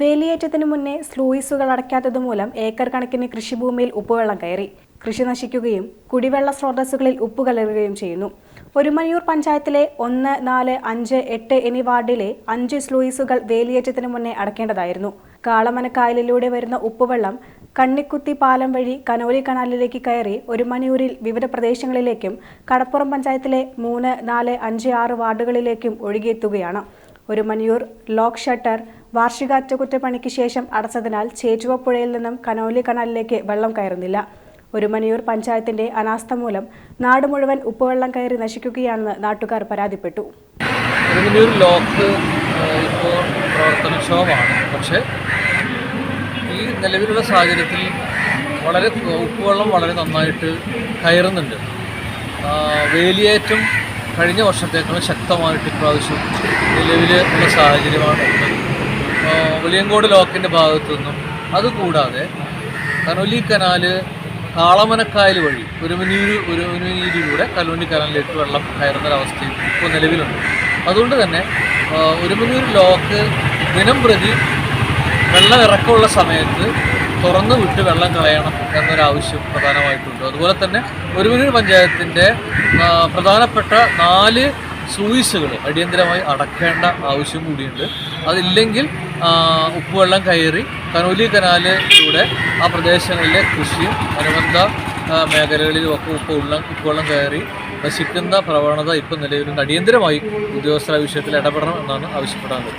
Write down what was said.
വേലിയേറ്റത്തിന് മുന്നേ സ്ലൂയിസുകൾ അടയ്ക്കാത്തതുമൂലം ഏക്കർ കണക്കിന് കൃഷിഭൂമിയിൽ ഉപ്പുവെള്ളം കയറി. കൃഷി നശിക്കുകയും കുടിവെള്ള സ്രോതസ്സുകളിൽ ഉപ്പ് കലരുകയും ചെയ്യുന്നു. ഒരുമണിയൂർ പഞ്ചായത്തിലെ ഒന്ന് നാല് അഞ്ച് എട്ട് എന്നീ വാർഡിലെ അഞ്ച് സ്ലൂയിസുകൾ വേലിയേറ്റത്തിന് മുന്നേ അടയ്ക്കേണ്ടതായിരുന്നു. കാളമനക്കായലിലൂടെ വരുന്ന ഉപ്പുവെള്ളം കണ്ണിക്കുത്തി പാലം വഴി കനോലി കനാലിലേക്ക് കയറി ഒരു മണിയൂരിൽ വിവിധ പ്രദേശങ്ങളിലേക്കും കടപ്പുറം പഞ്ചായത്തിലെ മൂന്ന് നാല് അഞ്ച് ആറ് വാർഡുകളിലേക്കും ഒഴുകിയെത്തുകയാണ്. ഒരു മണിയൂർ ലോക്ക് ഷട്ടർ വാർഷിക അറ്റകുറ്റപ്പണിക്ക് ശേഷം അടച്ചതിനാൽ ചേറ്റുവ പുഴയിൽ നിന്നും കനോലി കനാലിലേക്ക് വെള്ളം കയറുന്നില്ല. ഒരു മണിയൂർ പഞ്ചായത്തിന്റെ അനാസ്ഥ മൂലം നാട് മുഴുവൻ ഉപ്പുവെള്ളം കയറി നശിക്കുകയാണെന്ന് നാട്ടുകാർ പരാതിപ്പെട്ടു. ലോക്ക് ഈ നിലവിലുള്ള സാഹചര്യത്തിൽ വളരെ ഉപ്പുവെള്ളം വളരെ നന്നായിട്ട് കയറുന്നുണ്ട്. വേലിയേറ്റം കഴിഞ്ഞ വർഷത്തേക്കാളും ശക്തമായിട്ട് ഇപ്രാവശ്യം നിലവിൽ ഉള്ള സാഹചര്യമാണ് വെളിയങ്കോട് ലോക്കിന്റെ ഭാഗത്തു നിന്നും. അതുകൂടാതെ കനോലി കനാല് കാളമനക്കായൽ വഴി ഒരുമനീര് ഒരുമനീരിലൂടെ കലോണി കനാലിലേക്ക് വെള്ളം കയറുന്നൊരവസ്ഥയും ഇപ്പോൾ നിലവിലുണ്ട്. അതുകൊണ്ട് തന്നെ ഒരുമനൂർ ലോക്ക് ദിനം പ്രതി വെള്ളം ഇറക്കമുള്ള സമയത്ത് തുറന്നു വിട്ട് വെള്ളം കളയണം എന്നൊരു ആവശ്യം പ്രധാനമായിട്ടുണ്ട്. അതുപോലെ തന്നെ ഒരുമനൂർ പഞ്ചായത്തിന്റെ ആ, പ്രധാനപ്പെട്ട നാല് സൂയിസുകൾ അടിയന്തരമായി അടക്കേണ്ട ആവശ്യം കൂടിയുണ്ട്. അതില്ലെങ്കിൽ ഉപ്പുവെള്ളം കയറി കനോലി കനാലിലൂടെ ആ പ്രദേശങ്ങളിലെ കൃഷിയും അനുബന്ധ മേഖലകളിലുമൊക്കെ മേഖലകളിലും ഒക്കെ ഉപ്പ് വെള്ളം ഉപ്പുവെള്ളം കയറി നശിക്കുന്ന പ്രവണത ഇപ്പം നിലവിലുണ്ട്. അടിയന്തരമായി ഉദ്യോഗസ്ഥർ ആ വിഷയത്തിൽ ഇടപെടണം എന്നാണ് ആവശ്യപ്പെടാനുള്ളത്.